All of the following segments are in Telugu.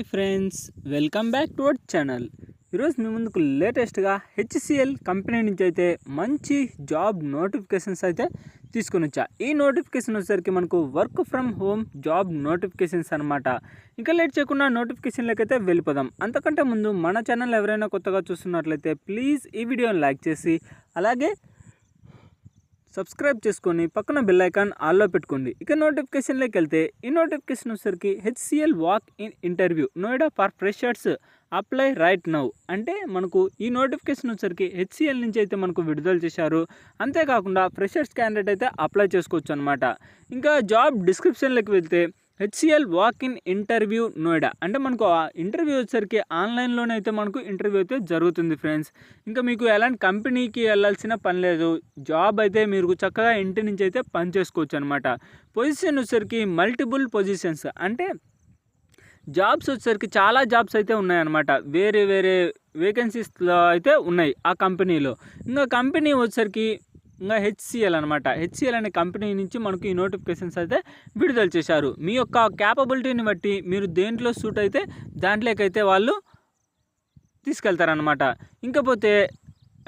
Hi friends welcome back to our channel. ఈరోజు మీ ముందుకు లేటెస్ట్గా హెచ్సిఎల్ కంపెనీ నుంచి అయితే మంచి జాబ్ నోటిఫికేషన్స్ అయితే తీసుకొని వచ్చా. ఈ నోటిఫికేషన్ వచ్చేసరికి మనకు work from home job notifications అనమాట ఇంకా లేట్ చేయకుండా నోటిఫికేషన్లోకి అయితే వెళ్ళిపోదాం. అంతకంటే ముందు మన ఛానల్ ఎవరైనా కొత్తగా చూస్తున్నట్లయితే ప్లీజ్ ఈ వీడియోని లైక్ చేసి అలాగే సబ్స్క్రైబ్ చేసుకొని పక్కన బెల్ ఐకాన్ ఆల్లో పెట్టుకోండి. ఇక నోటిఫికేషన్లోకి వెళ్తే ఈ నోటిఫికేషన్ వచ్చేసరికి HCL walk in interview Noida for freshers apply right now అంటే మనకు ఈ నోటిఫికేషన్ వచ్చరికి హెచ్సిఎల్ నుంచి అయితే మనకు విడుదల చేశారు. అంతేకాకుండా ఫ్రెషర్స్ క్యాండిడేట్ అయితే అప్లై చేసుకోవచ్చు అనమాట ఇంకా జాబ్ డిస్క్రిప్షన్లోకి వెళ్తే HCL walk in interview Noida. అంటే మనకు ఆ ఇంటర్వ్యూ వచ్చేసరికి ఆన్లైన్లోనే అయితే మనకు ఇంటర్వ్యూ అయితే జరుగుతుంది ఫ్రెండ్స్. ఇంకా మీకు ఎలాంటి కంపెనీకి వెళ్ళాల్సిన పని లేదు. జాబ్ అయితే మీరు చక్కగా ఇంటి నుంచి అయితే పని చేసుకోవచ్చు అనమాట పొజిషన్ వచ్చేసరికి మల్టిపుల్ పొజిషన్స్. అంటే జాబ్స్ వచ్చేసరికి చాలా జాబ్స్ అయితే ఉన్నాయన్నమాట వేరే వేరే వేకెన్సీస్లో అయితే ఉన్నాయి ఆ కంపెనీలో. ఇంకా కంపెనీ వచ్చేసరికి ఇంకా హెచ్సిఎల్ అనమాట హెచ్సిఎల్ అనే కంపెనీ నుంచి మనకు ఈ నోటిఫికేషన్స్ అయితే విడుదల చేశారు. మీ యొక్క క్యాపబిలిటీని బట్టి మీరు దేంట్లో సూట్ అయితే దాంట్లోకైతే వాళ్ళు తీసుకెళ్తారనమాట ఇంకపోతే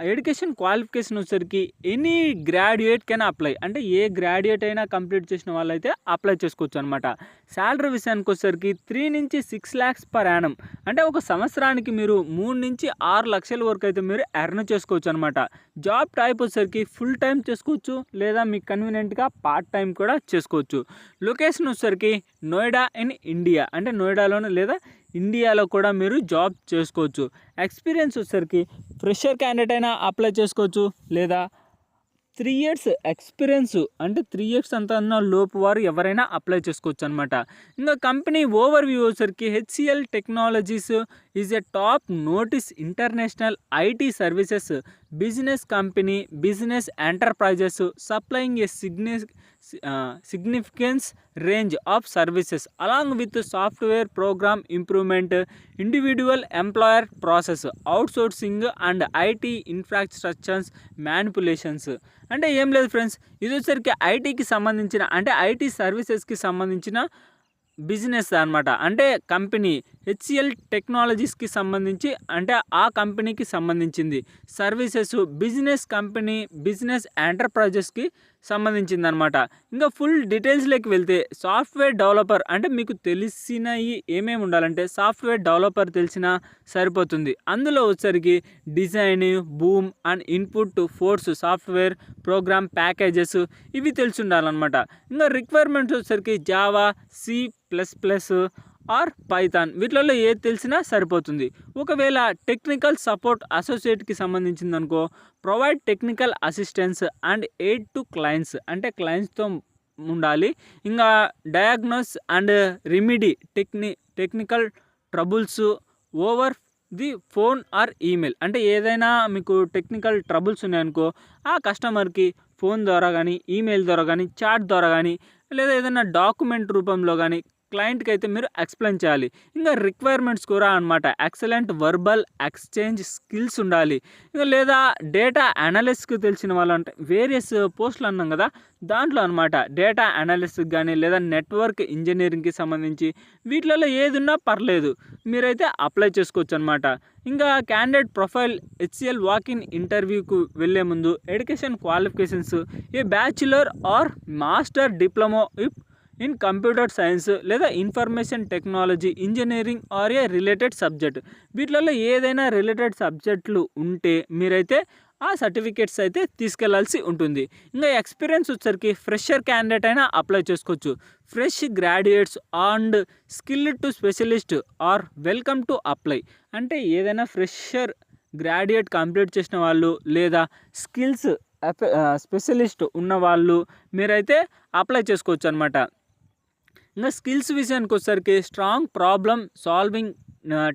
ఎడ్యుకేషన్ క్వాలిఫికేషన్ వచ్చేసరికి ఎనీ గ్రాడ్యుయేట్ కైనా అప్లై అంటే ఏ గ్రాడ్యుయేట్ అయినా కంప్లీట్ చేసిన వాళ్ళైతే అప్లై చేసుకోవచ్చు అనమాట శాలరీ విషయానికి వచ్చేసరికి త్రీ నుంచి సిక్స్ ల్యాక్స్ పర్ యానం అంటే ఒక సంవత్సరానికి మీరు మూడు నుంచి ఆరు లక్షల వరకు అయితే మీరు ఎర్న్ చేసుకోవచ్చు అనమాట జాబ్ టైప్ వచ్చేసరికి ఫుల్ టైం చేసుకోవచ్చు లేదా మీకు కన్వీనియంట్గా పార్ట్ టైం కూడా చేసుకోవచ్చు. లొకేషన్ వచ్చేసరికి నోయిడా ఇన్ ఇండియా అంటే నోయిడాలోనే లేదా ఇండియాలో కూడా మీరు జాబ్ చేసుకోవచ్చు. ఎక్స్పీరియన్స్ వచ్చేసరికి ఫ్రెషర్ క్యాండిడేట్ అయినా అప్లై చేసుకోవచ్చు. లేదా త్రీ ఇయర్స్ ఎక్స్పీరియన్స్ అంటే త్రీ ఇయర్స్ అంత లోపు వారు ఎవరైనా అప్లై చేసుకోవచ్చు అనమాట ఇంకా కంపెనీ ఓవర్ వ్యూ వచ్చేసరికి HCL technologies is a top notice international IT services. Business company business enterprises supplying a సిగ్ని significance range of services along with software program improvement individual employer process outsourcing and IT infrastructures manipulations అంటే ఏం లేదు ఫ్రెండ్స్ ఇది వచ్చేసరికి ఐటీకి సంబంధించిన అంటే ఐటీ సర్వీసెస్కి సంబంధించిన బిజినెస్ అనమాట అంటే కంపెనీ హెచ్సిఎల్ టెక్నాలజీస్కి సంబంధించి అంటే ఆ కంపెనీకి సంబంధించింది. సర్వీసెస్ బిజినెస్ కంపెనీ బిజినెస్ ఎంటర్ప్రైజెస్కి సంబంధించింది అనమాట ఇంకా ఫుల్ డీటెయిల్స్లోకి వెళ్తే సాఫ్ట్వేర్ డెవలపర్ అంటే మీకు తెలిసినవి ఏమేమి ఉండాలంటే సాఫ్ట్వేర్ డెవలపర్ తెలిసినా సరిపోతుంది. అందులో వచ్చరికి design boom and input force software program packages ఇవి తెలిసి ఉండాలన్నమాట. ఇంకా రిక్వైర్మెంట్స్ వచ్చరికి Java C plus plus or Python. వీటిలలో ఏది తెలిసినా సరిపోతుంది. ఒకవేళ టెక్నికల్ సపోర్ట్ అసోసియేట్కి సంబంధించింది అనుకో provide technical assistance and aid to clients. అంటే క్లయింట్స్తో ఉండాలి. ఇంకా diagnose and remedy techni technical troubles over the phone or email. అంటే ఏదైనా మీకు టెక్నికల్ ట్రబుల్స్ ఉన్నాయనుకో ఆ కస్టమర్కి ఫోన్ ద్వారా కానీ ఈమెయిల్ ద్వారా కానీ చాట్ ద్వారా కానీ లేదా ఏదైనా డాక్యుమెంట్ రూపంలో కానీ క్లయింట్కి అయితే మీరు ఎక్స్ప్లెయిన్ చేయాలి. ఇంకా రిక్వైర్మెంట్స్ కూడా అనమాట ఎక్సలెంట్ వర్బల్ ఎక్స్చేంజ్ స్కిల్స్ ఉండాలి. ఇంకా లేదా డేటా అనలిస్ట్కి తెలిసిన వాళ్ళు అంటే వేరియస్ పోస్టులు అన్నాం కదా దాంట్లో అనమాట డేటా అనలిస్ట్కి కానీ లేదా నెట్వర్క్ ఇంజనీరింగ్కి సంబంధించి వీటిలలో ఏది ఉన్నా పర్లేదు. మీరైతే అప్లై చేసుకోవచ్చు అనమాట ఇంకా candidate profile HCL walk in ఇంటర్వ్యూకు వెళ్ళే ముందు education qualifications a bachelor or master diploma if in computer science లేదా information technology engineering or a related subject వీటిలలో ఏదైనా రిలేటెడ్ సబ్జెక్టులు ఉంటే మీరైతే ఆ సర్టిఫికేట్స్ అయితే తీసుకెళ్ళాల్సి ఉంటుంది. ఇంకా ఎక్స్పీరియన్స్ వచ్చరికి ఫ్రెషర్ క్యాండిడేట్ అయినా అప్లై చేసుకోవచ్చు. Fresh graduates and skilled to specialist are welcome to apply అంటే ఏదైనా ఫ్రెషర్ గ్రాడ్యుయేట్ కంప్లీట్ చేసిన వాళ్ళు లేదా స్కిల్స్ స్పెషలిస్ట్ ఉన్న వాళ్ళు మీరైతే అప్లై చేసుకోవచ్చు అనమాట ఇంకా స్కిల్స్ విషయానికి వచ్చేసరికి స్ట్రాంగ్ ప్రాబ్లం సాల్వింగ్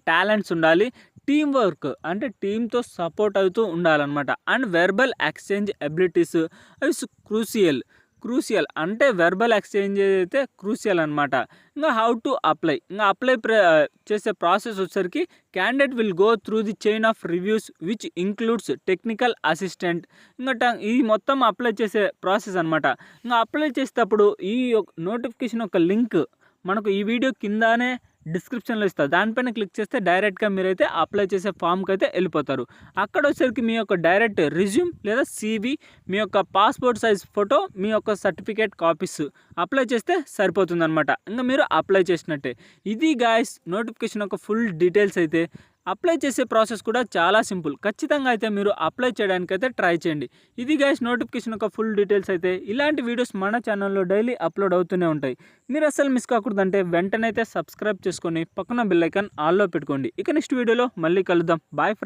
టాలెంట్స్ ఉండాలి. టీం వర్క్ అంటే టీంతో సపోర్ట్ అవుతూ ఉండాలన్నమాట. అండ్ వెర్బల్ ఎక్స్చేంజ్ అబిలిటీస్ అవి క్రూసియల్ క్రూసియల్ అంటే వెర్బల్ ఎక్స్చేంజ్ అయితే క్రూసియల్ అనమాట ఇంకా హౌ టు అప్లై ఇంకా అప్లై చేసే ప్రాసెస్ వచ్చేసరికి candidate will go through the chain of reviews which includes technical assistant ఇంకా ఇది మొత్తం అప్లై చేసే ప్రాసెస్ అనమాట ఇంకా అప్లై చేసేటప్పుడు ఈ నోటిఫికేషన్ యొక్క లింక్ మనకు ఈ వీడియో కిందనే డిస్క్రిప్షన్లో ఇస్తారు. దానిపైన క్లిక్ చేస్తే డైరెక్ట్గా మీరైతే అప్లై చేసే ఫామ్కి అయితే వెళ్ళిపోతారు. అక్కడ వచ్చేసరికి మీ యొక్క డైరెక్ట్ రిజ్యూమ్ లేదా సీవీ మీ యొక్క పాస్పోర్ట్ సైజ్ ఫోటో మీ యొక్క సర్టిఫికేట్ కాపీస్ అప్లై చేస్తే సరిపోతుందన్నమాట. ఇంకా మీరు అప్లై చేసినట్టే. ఇది గాయస్ నోటిఫికేషన్ యొక్క ఫుల్ డీటెయిల్స్ అయితే అప్లై చేసే ప్రాసెస్ కూడా చాలా సింపుల్. ఖచ్చితంగా అయితే మీరు అప్లై చేయడానికి అయితే ట్రై చేయండి. ఇది గైస్ నోటిఫికేషన్ యొక్క ఫుల్ డీటెయిల్స్ అయితే ఇలాంటి వీడియోస్ మన ఛానల్లో డైలీ అప్లోడ్ అవుతూనే ఉంటాయి. మీరు అసలు మిస్ కాకూడదంటే వెంటనే అయితే సబ్స్క్రైబ్ చేసుకొని పక్కన బెల్ ఐకాన్ ఆల్లో పెట్టుకోండి. ఇక నెక్స్ట్ వీడియోలో మళ్ళీ కలుద్దాం. Boy friend